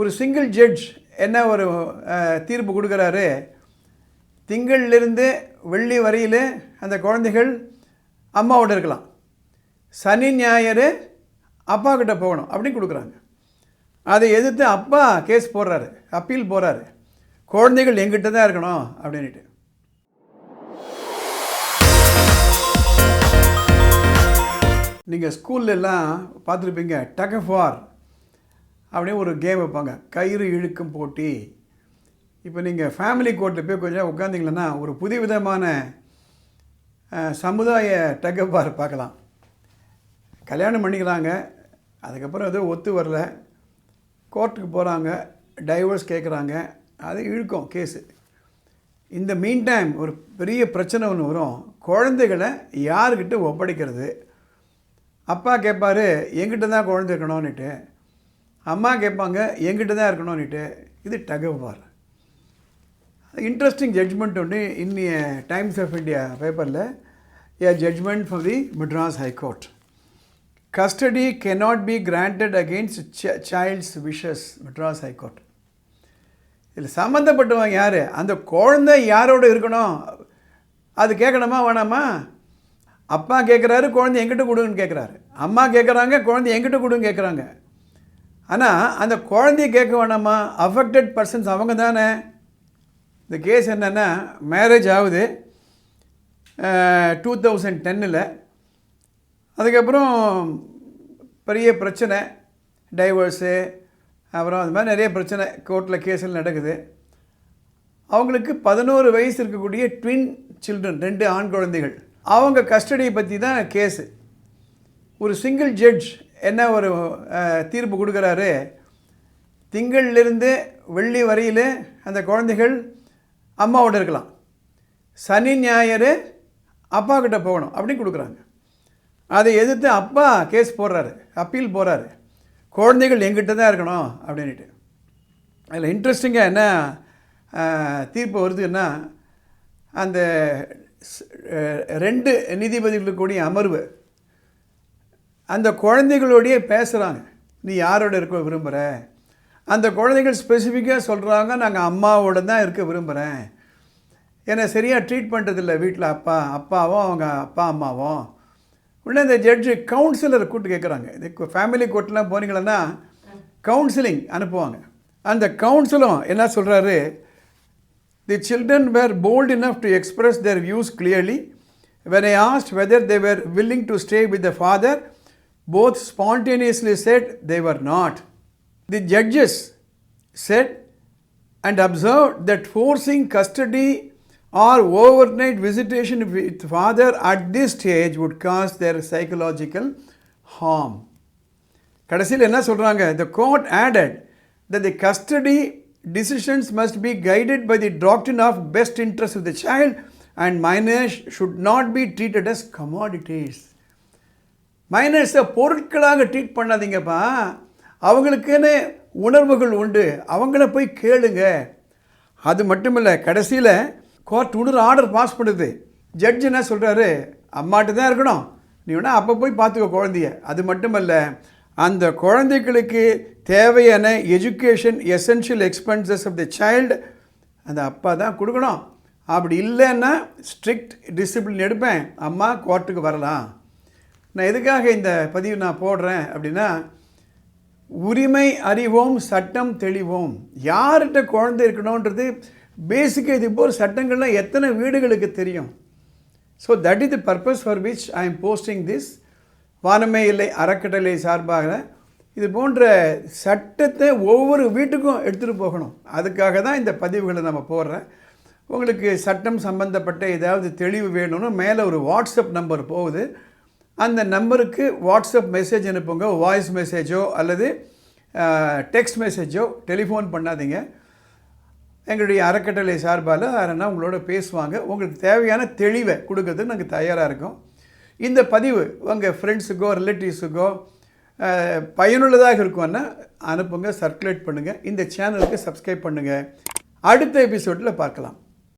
ஒரு single judge என்ன ஒரு தீர்ப்பு கொடுக்குறாரு? திங்கள்லேருந்து வெள்ளி வரையில் அந்த குழந்தைகள் அம்மாவோட இருக்கலாம். சனி ஞாயிறு அப்பா கிட்ட போகணும் அப்படின்னு கொடுக்குறாங்க. அதை எதிர்த்து அப்பா கேஸ் போடுறாரு அப்பீல் போடுறாரு. குழந்தைகள் எங்கிட்ட தான் இருக்கணும் அப்படின்ட்டு நீங்கள் ஸ்கூல்லெல்லாம் பார்த்துருப்பீங்க டக் ஆஃப் அப்படியே ஒரு கேம் வைப்பாங்க. கயிறு இழுக்கும் போட்டி. இப்போ நீங்கள் ஃபேமிலி கோர்ட்டில் போய் கொஞ்சம் உட்காந்திங்களன்னா ஒரு புது விதமான சமுதாய டகப்பார் பார்க்கலாம். கல்யாணம் பண்ணிக்கிறாங்க அதுக்கப்புறம் எதுவும் ஒத்து வரல. கோர்ட்டுக்கு போகிறாங்க டைவர்ஸ் கேட்குறாங்க அது இழுக்கும் கேஸு இந்த மீன் டைம் ஒரு பெரிய பிரச்சனை ஒன்று வரும். குழந்தைகளை யாருக்கிட்ட ஒப்படைக்கிறது? அப்பா கேட்பார் எங்கிட்ட தான் குழந்தை இருக்கணும்னுட்டு. அம்மா கேட்பாங்க எங்கிட்ட தான் இருக்கணும்னுட்டு. இது டகவார் இன்ட்ரெஸ்டிங் ஜட்ஜ்மெண்ட் ஒன்று இன்னிய டைம்ஸ் ஆஃப் இந்தியா பேப்பரில் a judgment for the Madras high court custody cannot be granted against child's wishes Madras high court இதில் சம்மந்தப்பட்டவங்க யார்? அந்த குழந்தை யாரோட இருக்கணும்? அது கேட்கணுமா வேணாமா? அப்பா கேட்குறாரு குழந்தை எங்கிட்ட கொடுங்கன்னு கேட்குறாரு. அம்மா கேட்குறாங்க குழந்தை எங்கிட்ட கொடுன்னு கேட்குறாங்க. ஆனால் அந்த குழந்தைய கேட்க வேணாமா? அஃபெக்டட் பர்சன்ஸ் அவங்க தானே. இந்த கேஸ் என்னென்னா மேரேஜ் ஆகுது. டூ தௌசண்ட் டென்னில் அதுக்கப்புறம் பெரிய பிரச்சனை. டைவர்ஸு அப்புறம் அது மாதிரி நிறைய பிரச்சனை கோர்ட்டில் கேஸில் நடக்குது. அவங்களுக்கு பதினோரு வயசு இருக்கக்கூடிய ட்வின் சில்ட்ரன் ரெண்டு ஆண் குழந்தைகள். அவங்க கஸ்டடியை பற்றி தான் கேஸு ஒரு சிங்கிள் ஜட்ஜ் என்ன ஒரு தீர்ப்பு கொடுக்குறாரு? திங்கள்லேருந்து வெள்ளி வரையில் அந்த குழந்தைகள் அம்மாவோட இருக்கலாம். சனி ஞாயிறு அப்பா கிட்ட போகணும் அப்படின்னு கொடுக்குறாங்க. அதை எதிர்த்து அப்பா கேஸ் போடுறாரு அப்பீல் போடுறாரு. குழந்தைகள் எங்கிட்ட தான் இருக்கணும் அப்படின்ட்டு அதில் இன்ட்ரெஸ்டிங்காக என்ன தீர்ப்பு வருதுன்னா அந்த ரெண்டு நீதிபதிகளுக்கு கூடிய அமர்வு அந்த குழந்தைகளோடையே பேசுகிறாங்க நீ யாரோட இருக்க விரும்புகிற அந்த குழந்தைகள் ஸ்பெசிஃபிக்காக சொல்கிறாங்க நாங்கள் அம்மாவோட தான் இருக்க விரும்புகிறேன் என்னை சரியாக ட்ரீட் பண்ணுறதில்ல வீட்டில் அப்பா அப்பாவும் அவங்க அப்பா அம்மாவும். உடனே இந்த ஜட்ஜு கவுன்சிலரை கூப்பிட்டு கேட்குறாங்க இது ஃபேமிலி கோர்ட்லாம் போனீங்கன்னா கவுன்சிலிங் அனுப்புவாங்க. அந்த கவுன்சிலும் என்ன சொல்கிறாரு the children were bold enough to express their views clearly when I asked whether they were willing to stay with the father both spontaneously said they were not. The judges said and observed that forcing custody or overnight visitation with father at this stage would cause their psychological harm. கடைசியில் என்ன சொல்கிறாங்க the court added that the custody decisions must be guided by the doctrine of best interest of the child and minors should not be treated as commodities மைனர்ஸை பொருட்களாக treat பண்ணாதீங்கப்பா. அவங்களுக்குன்னு உணர்வுகள் உண்டு. அவங்கள போய் கேளுங்க. அது மட்டும் இல்லை கடைசியில் கோர்ட் உணர் ஆர்டர் பாஸ் பண்ணுது. ஜட்ஜ் என்ன சொல்கிறாரு அம்மாட்டு தான் இருக்கணும். நீ வேணால் அப்போ போய் பார்த்துக்கோ குழந்தைய. அது மட்டுமல்ல அந்த குழந்தைகளுக்கு தேவையான education essential expenses of the child அந்த அப்பா தான் கொடுக்கணும். அப்படி இல்லைன்னா ஸ்ட்ரிக்ட் டிசிப்ளின் எடுப்பேன். அம்மா கோர்ட்டுக்கு வரலாம். நான் எதுக்காக இந்த பதிவு நான் போடுறேன் அப்படின்னா உரிமை அறிவோம் சட்டம் தெளிவோம். யார்கிட்ட குழந்தை இருக்கணுன்றது பேசிக்காக இது போல் சட்டங்கள்லாம் எத்தனை வீடுகளுக்கு தெரியும்? So that is the purpose for which I am posting this வானமே இல்லை அறக்கட்டளை சார்பாக. இது போன்ற சட்டத்தை ஒவ்வொரு வீட்டுக்கும் எடுத்துகிட்டு போகணும். அதுக்காக தான் இந்த பதிவுகளை நம்ம போடுறேன். உங்களுக்கு சட்டம் சம்பந்தப்பட்ட ஏதாவது தெளிவு வேணும்னு மேலே ஒரு வாட்ஸ்அப் நம்பர் போகுது. அந்த நம்பருக்கு வாட்ஸ்அப் மெசேஜ் அனுப்புங்க வாய்ஸ் மெசேஜோ அல்லது டெக்ஸ்ட் மெசேஜோ டெலிஃபோன் பண்ணாதீங்க. எங்களுடைய அறக்கட்டளை சார்பால் யாரன்னா உங்களோட பேசுவாங்க. உங்களுக்கு தேவையான தெளிவை கொடுக்கறதுக்கு நாங்கள் தயாராக இருக்கோம். இந்த பதிவு உங்கள் ஃப்ரெண்ட்ஸுக்கோ ரிலேட்டிவ்ஸுக்கோ பயனுள்ளதாக இருக்கும்னா அனுப்புங்க சர்க்குலேட் பண்ணுங்கள் இந்த சேனலுக்கு சப்ஸ்கிரைப் பண்ணுங்கள் அடுத்த எபிசோடில் பார்க்கலாம்.